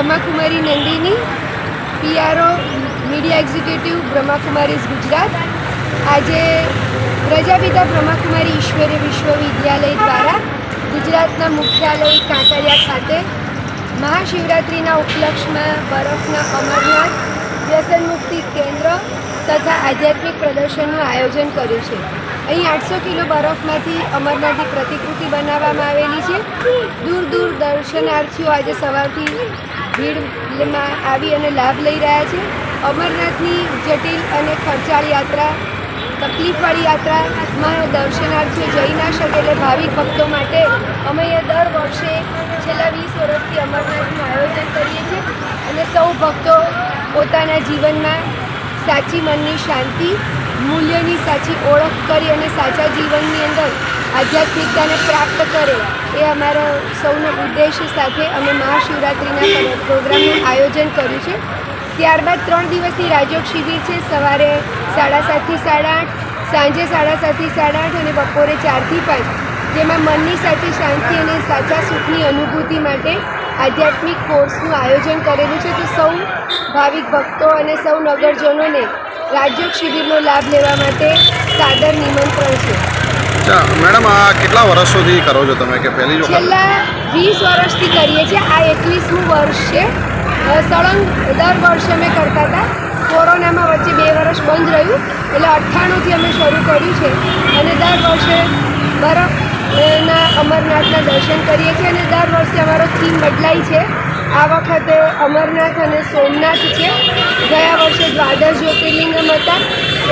Brahmakumari Nandini, PRO, media executive Brahmakumaris Gujarat. આજે પ્રજાપિતા બ્રહ્માકુમારી ઈશ્વરીય વિશ્વવિદ્યાલય દ્વારા ગુજરાતના મુખ્યાલય કાંકરિયા ખાતે મહાશિવરાત્રિના ઉપલક્ષમાં બરફના અમરનાથ, વ્યસન મુક્તિ કેન્દ્ર તથા આધ્યાત્મિક પ્રદર્શનનું આયોજન કર્યું છે. અહીં આઠસો કિલો બરફમાંથી અમરનાથની પ્રતિકૃતિ બનાવવામાં આવેલી છે. દૂર દૂર દર્શનાર્થીઓ આજે સવારથી ભીડમાં આવી અને લાભ લઈ રહ્યા છે. અમરનાથની જટિલ અને ખર્ચાળ યાત્રા, તકલીફવાળી યાત્રામાં દર્શનાર્થીઓ જઈ ના શકે એટલે ભાવિક ભક્તો માટે અમે અહીંયા દર વર્ષે છેલ્લા વીસ વર્ષથી અમરનાથનું આયોજન કરીએ છીએ અને સૌ ભક્તો પોતાના જીવનમાં સાચી મનની શાંતિ, મૂલ્યની સાચી ઓળખ કરી અને સાચા જીવનની અંદર આધ્યાત્મિકતાને પ્રાપ્ત કરે એ અમારા સૌનો ઉદ્દેશ સાથે અમે મહાશિવરાત્રિના પ્રોગ્રામનું આયોજન કર્યું છે. ત્યારબાદ ત્રણ દિવસની રાજયોગ શિબિર છે. સવારે સાડા સાતથી સાડા આઠ, સાંજે સાડા સાતથી સાડા આઠ અને બપોરે ચારથી પાંચ. જેમાં મનની સાથે શાંતિ અને સાચા સુખની અનુભૂતિ માટે આધ્યાત્મિક કોર્સનું આયોજન કરેલું છે. તો સૌ ભાવિક ભક્તો અને સૌ નગરજનોને રાજયોગ શિબિરનો લાભ લેવા માટે સાદર નિમંત્રણ છે. અચ્છા, મેડમ, આ કેટલા વર્ષોથી કરો છો તમે કે પહેલી છેલ્લા વીસ વર્ષથી કરીએ છીએ. આ એકવીસમું વર્ષ છે. સળંગ દર વર્ષે અમે કરતા હતા. કોરોનામાં વચ્ચે બે વર્ષ બંધ રહ્યું. એટલે અઠ્ઠાણુંથી અમે શરૂ કર્યું છે. અને દર વર્ષે બરફના, અમરનાથના દર્શન કરીએ છીએ. અને દર વર્ષે અમારો થીમ બદલાય છે. આ વખતે અમરનાથ અને સોમનાથ છે. ગયા વર્ષે દ્વાદશ જ્યોતિર્લિંગમ હતા.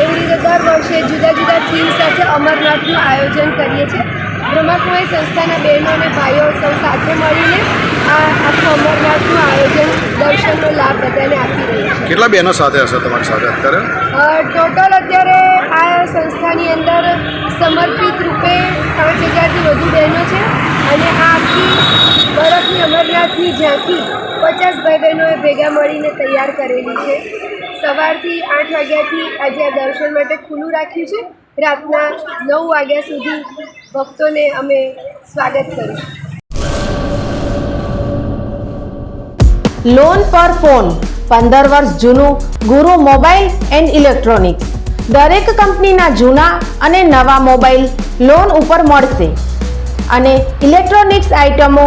એવી રીતે દર વર્ષે જુદા જુદા થીમ સાથે અમરનાથનું આયોજન કરીએ છીએ. બ્રહ્માકુમારી સંસ્થાના બહેનો અને ભાઈઓ સૌ સાથે મળીને આ આખું અમરનાથનું આયોજન દર્શનનો લાભ બધાને આપી રહ્યું છે કેટલા બહેનો સાથે હશે તમારી સાથે અત્યારે? ટોટલ અત્યારે આ સંસ્થાની અંદર સમર્પિત રૂપે પાંચ હજારથી વધુ બહેનો આખી અમરનાથની ઝાંખી પચાસ ભાઈ બહેનોએ ભેગા મળીને તૈયાર કરેલી છે. સવારથી આઠ વાગ્યાથી આજે આ દર્શન માટે ખુલ્લું રાખ્યું છે. રાતના નવ વાગ્યા સુધી ભક્તોને અમે સ્વાગત કર્યું લોન પર ફોન પંદર વર્ષ જૂનું, ગુરુ મોબાઈલ એન્ડ ઇલેક્ટ્રોનિક્સ. દરેક કંપનીના જૂના અને નવા મોબાઈલ લોન ઉપર મળશે. અને ઇલેક્ટ્રોનિક્સ આઇટમો